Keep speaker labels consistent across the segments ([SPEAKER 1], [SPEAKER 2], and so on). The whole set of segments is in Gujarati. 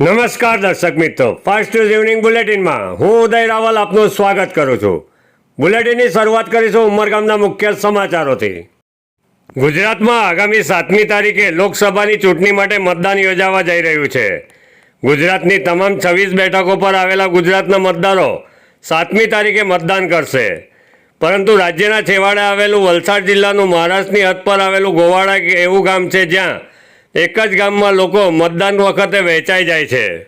[SPEAKER 1] નમસ્કાર દર્શક મિત્રો. ફાસ્ટ ન્યૂઝ ઇવનિંગ બુલેટિનમાં હું ઉદય રાવલ આપનું સ્વાગત કરું છું. બુલેટિનની શરૂઆત કરીશું ઉમરગામના મુખ્ય સમાચારોથી. ગુજરાતમાં આગામી સાતમી તારીખે લોકસભાની ચૂંટણી માટે મતદાન યોજાવા જઈ રહ્યું છે. ગુજરાતની તમામ છવ્વીસ બેઠકો પર આવેલા ગુજરાતના મતદારો સાતમી તારીખે મતદાન કરશે. પરંતુ રાજ્યના છેવાડે આવેલું વલસાડ જિલ્લાનું મહારાષ્ટ્રની હદ પર આવેલું ગોવાડા એવું ગામ છે જ્યાં એક જ ગામમાં લોકો મતદાન વખતે વહેંચાઈ જાય છે.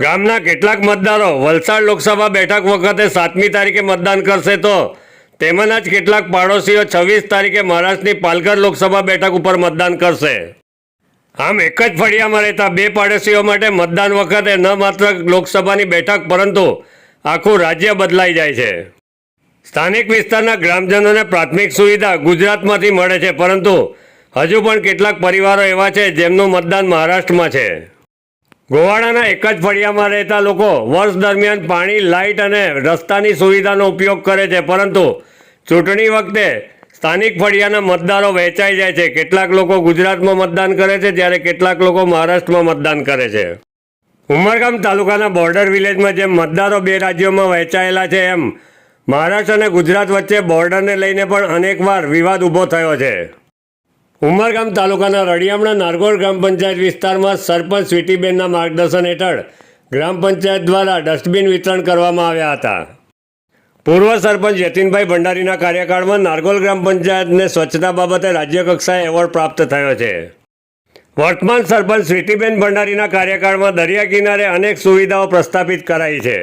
[SPEAKER 1] ગામના કેટલાક મતદારો વલસાડ લોકસભા બેઠક વખતે સાતમી તારીખે મતદાન કરશે તો તેમાંના જ કેટલાક પાડોશીઓ છવ્વીસ તારીખે મહારાષ્ટ્રની પાલઘર લોકસભા બેઠક ઉપર મતદાન કરશે. આમ એક જ ફળિયામાં રહેતા બે પાડોશીઓ માટે મતદાન વખતે ન માત્ર લોકસભાની બેઠક પરંતુ આખું રાજ્ય બદલાઈ જાય છે. સ્થાનિક વિસ્તારના ગ્રામજનોને પ્રાથમિક સુવિધા ગુજરાતમાંથી મળે છે પરંતુ હજુ પણ કેટલાક પરિવારો એવા છે જેમનું મતદાન મહારાષ્ટ્રમાં છે. ગોવાડાના એક જ ફળિયામાં રહેતા લોકો વર્ષ દરમિયાન પાણી, લાઇટ અને રસ્તાની સુવિધાનો ઉપયોગ કરે છે, પરંતુ ચૂંટણી વખતે સ્થાનિક ફળિયાના મતદારો વહેંચાઈ જાય છે. કેટલાક લોકો ગુજરાતમાં મતદાન કરે છે, જ્યારે કેટલાક લોકો મહારાષ્ટ્રમાં મતદાન કરે છે. ઉમરગામ તાલુકાના બોર્ડર વિલેજમાં જેમ મતદારો બે રાજ્યોમાં વહેંચાયેલા છે, એમ મહારાષ્ટ્ર અને ગુજરાત વચ્ચે બોર્ડરને લઈને પણ અનેકવાર વિવાદ ઊભો થયો છે. ઉમરગામ તાલુકાના રડિયામણા નારગોર ગ્રામ પંચાયત વિસ્તારમાં સરપંચ સ્વીટીબેનના માર્ગદર્શન હેઠળ ગ્રામ પંચાયત દ્વારા ડસ્ટબિન વિતરણ કરવામાં આવ્યા હતા. પૂર્વ સરપંચ યતિનભાઈ ભંડારીના કાર્યકાળમાં નારગોલ ગ્રામ પંચાયતને સ્વચ્છતા બાબતે રાજ્ય કક્ષાએ એવોર્ડ પ્રાપ્ત થયો છે. વર્તમાન સરપંચ સ્વીટીબેન ભંડારીના કાર્યકાળમાં દરિયા કિનારે અનેક સુવિધાઓ પ્રસ્થાપિત કરાઈ છે.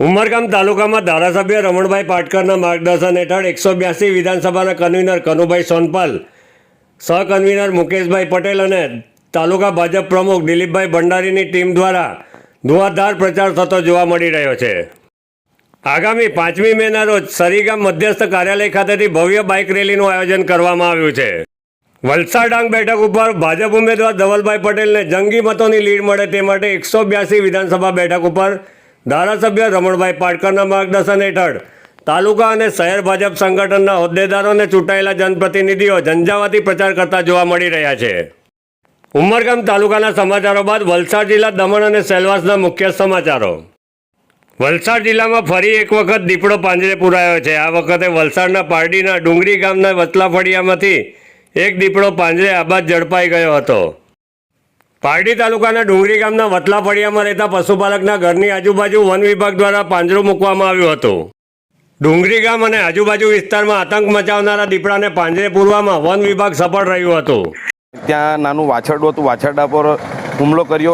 [SPEAKER 1] ઉમરગામ તાલુકામાં ધારાસભ્ય રમણભાઈ પાટકરના માર્ગદર્શન હેઠળ એકસો બ્યાસી વિધાનસભાના કન્વીનર કનુભાઈ સોનપાલ સહકન્વીનર મુકેશભાઈ પટેલ અને તાલુકા ભાજપ પ્રમુખ દિલીપભાઈ ભંડારીની ટીમ દ્વારા ધુઆધાર પ્રચાર થતો જોવા મળી રહ્યો છે. આગામી પાંચમી મેના રોજ સરીગામ મધ્યસ્થ કાર્યાલય ખાતેથી ભવ્ય બાઇક રેલીનું આયોજન કરવામાં આવ્યું છે. વલસાડ ડાંગ બેઠક ઉપર ભાજપ ઉમેદવાર ધવલભાઈ પટેલને જંગી મતોની લીડ મળે તે માટે એકસો બ્યાસી વિધાનસભા બેઠક ઉપર ધારાસભ્ય રમણભાઈ પાટકરના માર્ગદર્શન હેઠળ તાલુકા અને શહેર ભાજપ સંગઠનના હોદ્દેદારો અને ચૂંટાયેલા જનપ્રતિનિધિઓ ઝંઝાવાતી પ્રચાર કરતા જોવા મળી રહ્યા છે. ઉમરગામ તાલુકાના સમાચારો બાદ વલસાડ જિલ્લા દમણ અને સેલવાસના મુખ્ય સમાચારો. વલસાડ જિલ્લામાં ફરી એક વખત દીપડો પાંજરે પુરાયો છે. આ વખતે વલસાડના પારડીના ડુંગરી ગામના વચલા ફળિયામાંથી એક દીપડો પાંજરે આબાદ ઝડપાઈ ગયો હતો. પારડી તાલુકાના ડુંગરી ગામના વતલા ફળિયામાં રહેતા પશુપાલકના ઘરની આજુબાજુ વન વિભાગ દ્વારા પાંજરું મૂકવામાં આવ્યું હતું. ડુંગરી ગામ અને આજુબાજુ વિસ્તારમાં આતંક મચાવનારા દીપડાને પાંજરે પૂરવામાં વન વિભાગ સફળ રહ્યું હતું.
[SPEAKER 2] ત્યાં નાનું વાછરડું હતું. વાછરડા પર હુમલો કર્યો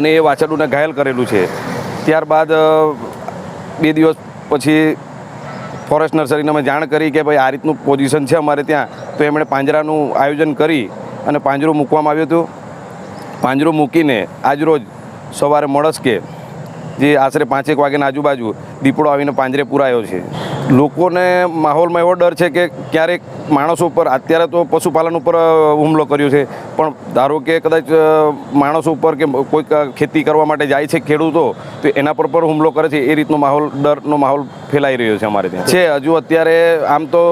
[SPEAKER 2] અને એ વાછરડુંને ઘાયલ કરેલું છે. ત્યારબાદ બે દિવસ પછી ફોરેસ્ટ નર્સરીને અમે જાણ કરી કે ભાઈ આ રીતનું પોઝિશન છે અમારે ત્યાં. તો એમણે પાંજરાનું આયોજન કરી અને પાંજરું મૂકવામાં આવ્યું હતું. પાંજરું મૂકીને આજરોજ સવારે મળસ્કે, જે આશરે પાંચેક વાગ્યાના આજુબાજુ દીપડો આવીને પાંજરે પુરાયો છે. લોકોને માહોલમાં એવો ડર છે કે ક્યારેક માણસો ઉપર, અત્યારે તો પશુપાલન ઉપર હુમલો કર્યો છે. પણ ધારો કે કદાચ માણસો ઉપર કે કોઈક ખેતી કરવા માટે જાય છે ખેડૂતો, તો એના પર પણ હુમલો કરે છે. એ રીતનો માહોલ, ડરનો માહોલ ફેલાઈ રહ્યો છે અમારે ત્યાં. છે, હજુ અત્યારે આમ તો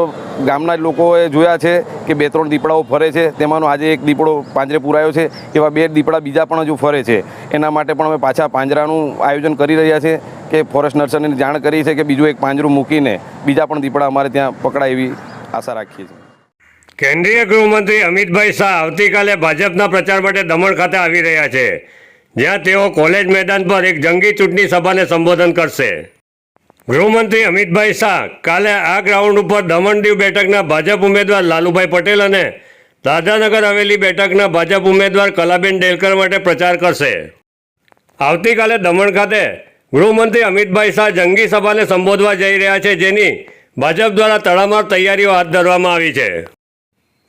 [SPEAKER 2] ગામના લોકોએ જોયા છે કે બે ત્રણ દીપડાઓ ફરે છે. તેમાંનો આજે એક દીપડો પાંજરે પુરાયો છે. એવા બે દીપડા બીજા પણ હજુ ફરે છે. એના માટે પણ અમે પાછા પાંજરાનું આયોજન કરી રહ્યા છે. કે ફોરેસ્ટ નર્સરીને જાણ કરી છે કે બીજું એક પાંજરું મૂકીને બીજા પણ દીપડા અમારે ત્યાં પકડાય એવી આશા રાખીએ છીએ.
[SPEAKER 1] કેન્દ્રીય ગૃહમંત્રી અમિતભાઈ શાહ આવતીકાલે ભાજપના પ્રચાર માટે દમણ ખાતે આવી રહ્યા છે, જ્યાં તેઓ કોલેજ મેદાન પર એક જંગી ચૂંટણી સભાને સંબોધન કરશે. ગૃહમંત્રી અમિતભાઈ શાહ કાલે આ ગ્રાઉન્ડ ઉપર દમણ દીવ બેઠકના ભાજપ ઉમેદવાર લાલુભાઈ પટેલ અને દાદાનગર હવેલી બેઠકના ભાજપ ઉમેદવાર કલાબેન ડેલકર માટે પ્રચાર કરશે. આવતીકાલે દમણ ખાતે ગૃહમંત્રી અમિતભાઈ શાહ જંગી સભાને સંબોધવા જઈ રહ્યા છે, જેની ભાજપ દ્વારા તડામાર તૈયારીઓ હાથ ધરવામાં આવી છે.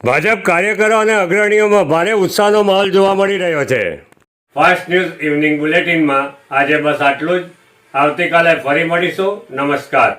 [SPEAKER 1] ભાજપ કાર્યકરો અને અગ્રણીઓમાં ભારે ઉત્સાહનો માહોલ જોવા મળી રહ્યો છે. ફાસ્ટ ન્યૂઝ ઇવનિંગ બુલેટિનમાં આજે બસ આટલું જ. આવતીકાલે ફરી મળીશું. નમસ્કાર.